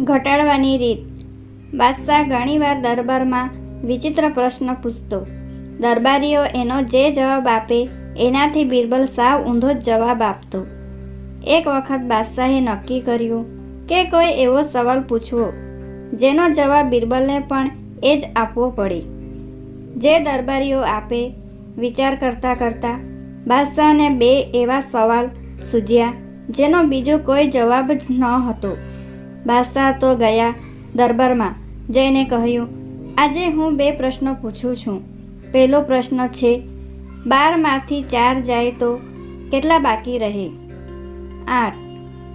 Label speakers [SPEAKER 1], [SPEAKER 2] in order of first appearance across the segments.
[SPEAKER 1] ઘટાડવાની રીત. બાદશાહ ઘણીવાર દરબારમાં વિચિત્ર પ્રશ્ન પૂછતો. દરબારીઓ એનો જે જવાબ આપે, એનાથી બિરબલ સાવ ઊંધો જ જવાબ આપતો. એક વખત બાદશાહે નક્કી કર્યું કે કોઈ એવો સવાલ પૂછવો, જેનો જવાબ બિરબલને પણ એ જ આપવો પડે. જે દરબારીઓ આપે, વિચાર કરતાં કરતાં બાદશાહને બે એવા સવાલ સૂજ્યા, જેનો બીજો કોઈ જવાબ જ ન હતો. બાદશાહ તો ગયા દરબારમાં. જઈને કહ્યું, આજે હું બે પ્રશ્નો પૂછું છું. પહેલો પ્રશ્ન છે, બારમાંથી ચાર જાય તો કેટલા બાકી રહે? આઠ.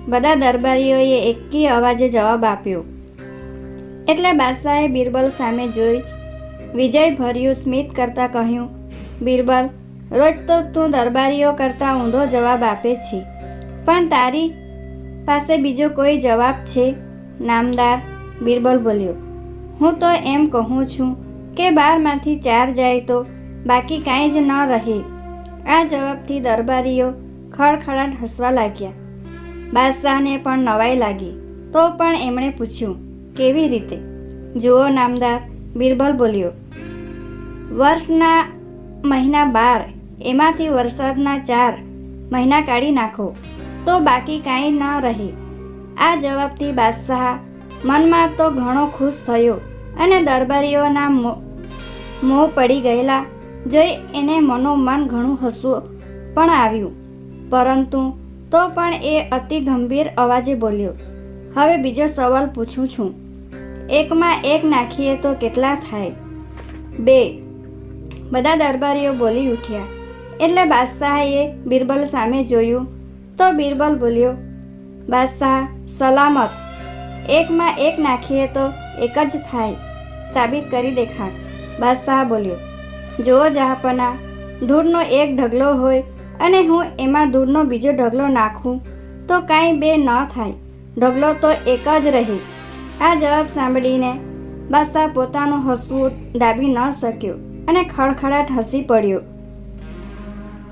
[SPEAKER 1] બધા દરબારીઓએ એકી અવાજે જવાબ આપ્યો. એટલે બાદશાહે બિરબલ સામે જોઈ વિજય ભર્યું સ્મિત કરતાં કહ્યું, બિરબલ, રોજ તો તું દરબારીઓ કરતાં ઊંધો જવાબ આપે છે. પણ તારી પાસે બીજો કોઈ જવાબ છે? નામદાર બિરબલ બોલ્યો. હું તો એમ કહું છું કે બારમાંથી ચાર જાય તો બાકી કાંઈ જ ન રહે. આ જવાબથી દરબારીઓ ખડખડાટ હસવા લાગ્યા. બાદશાહને પણ નવાઈ લાગી. તો પણ એમણે પૂછ્યું, કેવી રીતે? જુઓ નામદાર બિરબલ બોલ્યો, વર્ષના મહિના બાર, એમાંથી વરસાદના ચાર મહિના કાઢી નાખો. તો બાકી કાંઈ ન રહે. આ જવાબથી બાદશાહ મનમાં તો ઘણો ખુશ થયો અને દરબારીઓના મો- પડી ગયેલા જોઈ એને મનોમન ઘણું હસવું પણ આવ્યું. પરંતુ તો પણ એ અતિ ગંભીર અવાજે બોલ્યો, હવે બીજો સવાલ પૂછું છું. એકમાં એક નાખીએ તો કેટલા થાય? બે. બધા દરબારીઓ બોલી ઉઠ્યા. એટલે બાદશાહે બિરબલ સામે જોયું તો બિરબલ બોલ્યો, બાદશાહ, સલામત. એકમાં એક નાખીએ તો એક જ થાય, સાબિત કરી દેખાડ બાદશાહ બોલ્યો, જુઓ જહાપના, ધૂળનો એક ઢગલો હોય અને હું એમાં ધૂળનો બીજો ઢગલો નાખું, તો કાંઈ બે ન થાય. ઢગલો તો એક જ રહે. આ જવાબ સાંભળીને બાદશાહ પોતાનું હસવું દાબી ન શક્યો અને ખડખડાટ હસી પડ્યો.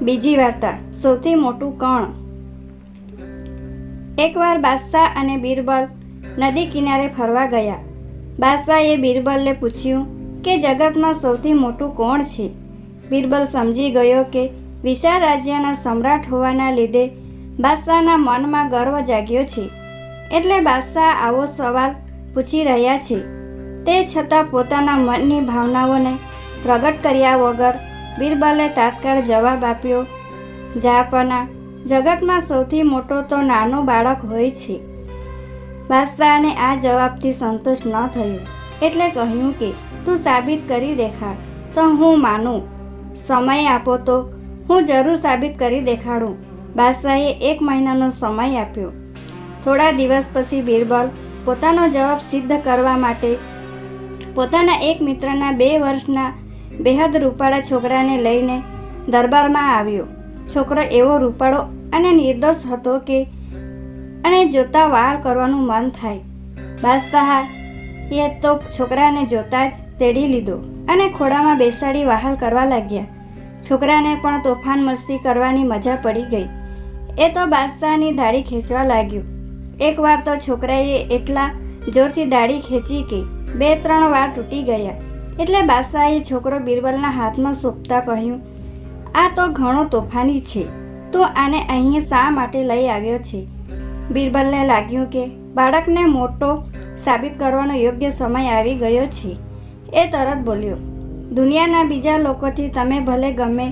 [SPEAKER 1] બીજી વાર્તા, સૌથી મોટું કણ. એકવાર બાદશાહ અને બિરબલ નદી કિનારે ફરવા ગયા. બાદશાહે બિરબલને પૂછ્યું કે, જગતમાં સૌથી મોટું કોણ છે? બિરબલ સમજી ગયો કે, વિશાળ રાજ્યના સમ્રાટ હોવાના લીધે બાદશાહના મનમાં ગર્વ જાગ્યો છે. એટલે બાદશાહ આવો સવાલ પૂછી રહ્યા છે. તે છતાં પોતાના મનની ભાવનાઓને પ્રગટ કર્યા વગર બિરબલે તાત્કાળ જવાબ આપ્યો જાપના જગતમાં સૌથી મોટો તો નાનો બાળક હોય છે. બાદશાહને આ જવાબથી સંતોષ ન થયો. એટલે કહ્યું કે, તું સાબિત કરી દેખાડ. તો હું માનું. સમય આપો તો. હું જરૂર સાબિત કરી દેખાડું. બાદશાહે એક મહિનાનો સમય આપ્યો. થોડા દિવસ પછી બિરબલ પોતાનો જવાબ સિદ્ધ કરવા માટે પોતાના એક મિત્રના બે વર્ષના બેહદ રૂપાળા છોકરાને લઈને દરબારમાં આવ્યો. છોકરો એવો રૂપાળો અને નિર્દોષ હતો કે અને જોતા વાલ કરવાનું મન થાય. બાદશાહ એ તો છોકરાને જોતા જ તેડી લીધો અને ખોડામાં બેસાડી વહાલ કરવા લાગ્યા. છોકરાને પણ તોફાન મસ્તી કરવાની મજા પડી ગઈ. એ તો બાદશાહની દાઢી ખેંચવા લાગ્યું. એકવાર તો છોકરાએ એટલા જોરથી દાઢી ખેંચી કે બે ત્રણ વાર તૂટી ગયા. એટલે બાદશાહે છોકરો બિરબલના હાથમાં સોંપતા કહ્યું આ તો ઘણો તોફાની છે. તું આને અહીં શા માટે લઈ આવ્યો છે? બિરબલને લાગ્યું કે બાળકને મોટો સાબિત કરવાનો યોગ્ય સમય આવી ગયો છે. એ તરત બોલ્યો, દુનિયાના બીજા લોકોથી તમે ભલે ગમે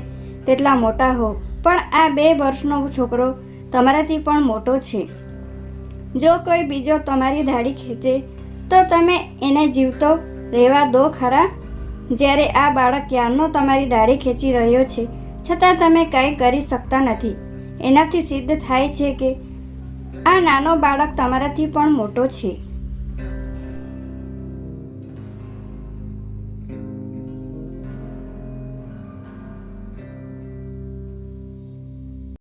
[SPEAKER 1] તેટલા મોટા હો, પણ આ બે વર્ષનો છોકરો તમારાથી પણ મોટો છે. જો કોઈ બીજો તમારી ધાડી ખેંચે, તો તમે એને જીવતો રહેવા દો ખરા? જ્યારે આ બાળક ક્યારનો તમારી દાઢી ખેંચી રહ્યો છે છતાં તમે કંઈ કરી શકતા નથી. એનાથી સિદ્ધ થાય છે કે આ નાનો બાળક તમારાથી પણ મોટો છે.